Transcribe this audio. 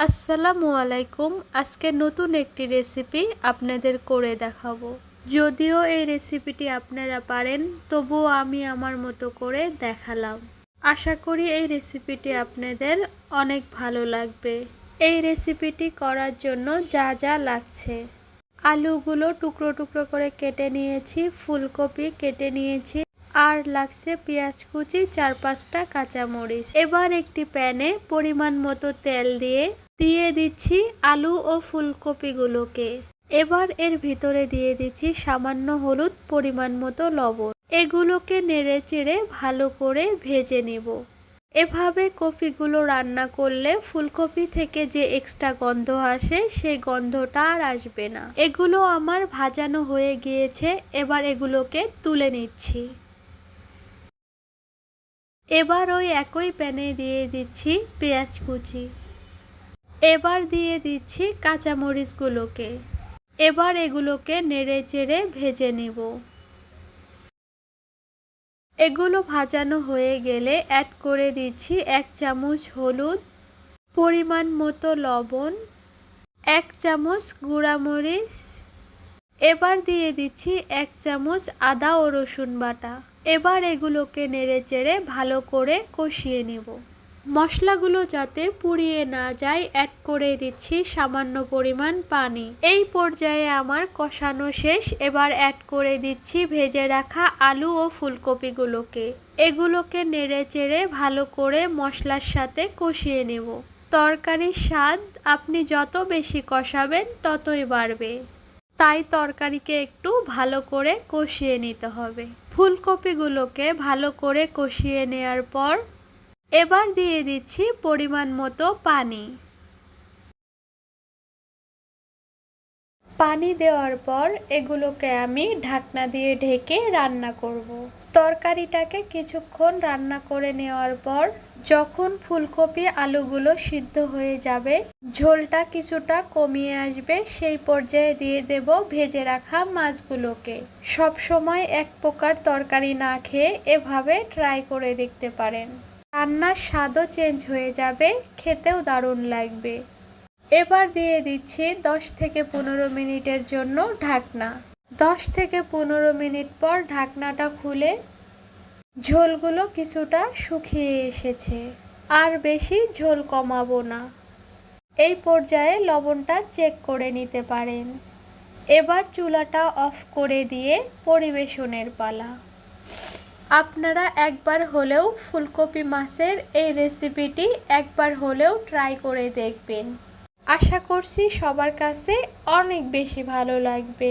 আসসালামু আলাইকুম। আজকে নতুন একটি রেসিপি আপনাদের করে দেখাবো। যদিও এই রেসিপিটি আপনারা পারেন, তবুও আমি আমার মতো করে দেখালাম। আশা করি এই রেসিপিটি আপনাদের অনেক ভালো লাগবে। এই রেসিপিটি করার জন্য যা যা লাগছে। আলুগুলো টুকরো টুকরো করে কেটে নিয়েছি, ফুলকপি কেটে নিয়েছি আর লাগছে পেঁয়াজ কুচি, চার পাঁচটা কাঁচামরিচ। এবার একটি প্যানে পরিমাণ মতো তেল দিয়ে দিয়ে দিচ্ছি আলু ও ফুলকপিগুলোকে। এবার এর ভিতরে দিয়ে দিচ্ছি সামান্য হলুদ পরিমাণ মতো লবণ। এগুলোকে নেড়ে চেড়ে ভালো করে ভেজে নেব। এভাবে কপিগুলো রান্না করলে ফুলকপি থেকে যে এক্সট্রা গন্ধ আসে সেই গন্ধটা আর আসবে না। এগুলো আমার ভাজানো হয়ে গিয়েছে, এবার এগুলোকে তুলে নিচ্ছি। এবার ওই একই প্যানে দিয়ে দিচ্ছি পেঁয়াজ কুচি। এবার দিয়ে দিচ্ছি কাঁচামরিচগুলোকে। এবার এগুলোকে নেড়ে চেড়ে ভেজে নিব। এগুলো ভাজানো হয়ে গেলে অ্যাড করে দিচ্ছি এক চামচ হলুদ, পরিমাণ মতো লবণ, এক চামচ গুঁড়ামরিচ। এবার দিয়ে দিচ্ছি এক চামচ আদা ও রসুন বাটা। এবার এগুলোকে নেড়ে চেড়ে ভালো করে কষিয়ে নেব। মশলাগুলো যাতে পুড়িয়ে না যায় অ্যাড করে দিচ্ছি সামান্য পরিমাণ পানি। এই পর্যায়ে আমার কষানো শেষ। এবার অ্যাড করে দিচ্ছি ভেজে রাখা আলু ও ফুলকপিগুলোকে। এগুলোকে নেড়ে চেড়ে ভালো করে মশলার সাথে কষিয়ে নেব। তরকারির স্বাদ আপনি যত বেশি কষাবেন, ততই বাড়বে। তাই তরকারিকে একটু ভালো করে কষিয়ে নিতে হবে। ফুলকপিগুলোকে ভালো করে কষিয়ে নেয়ার পর এবার দিয়ে দিচ্ছি পরিমাণ মতো পানি পানি দেওয়ার পর এগুলোকে আমি ঢাকনা দিয়ে ঢেকে রান্না করব। তরকারিটাকে কিছুক্ষণ রান্না করে নেওয়ার পর যখন ফুলকপি আলুগুলো সিদ্ধ হয়ে যাবে, ঝোলটা কিছুটা কমিয়ে আসবে, সেই পর্যায়ে দিয়ে দেব ভেজে রাখা মাছগুলোকে। সব সময় এক প্রকার তরকারি না খেয়ে এভাবে ট্রাই করে দেখতে পারেন। রান্নার স্বাদও চেঞ্জ হয়ে যাবে, খেতেও দারুণ লাগবে। এবার দিয়ে দিচ্ছি দশ থেকে পনেরো মিনিটের জন্য ঢাকনা। দশ থেকে পনেরো মিনিট পর ঢাকনাটা খুলে ঝোলগুলো কিছুটা শুকিয়ে এসেছে, আর বেশি ঝোল কমাবো না। এই পর্যায়ে লবণটা চেক করে নিতে পারেন। এবার চুলাটা অফ করে দিয়ে পরিবেশনের পালা। আপনারা একবার হলেও ফুলকপি মাছের এই রেসিপিটি একবার হলেও ট্রাই করে দেখবেন। আশা করছি সবার কাছে অনেক বেশি ভালো লাগবে।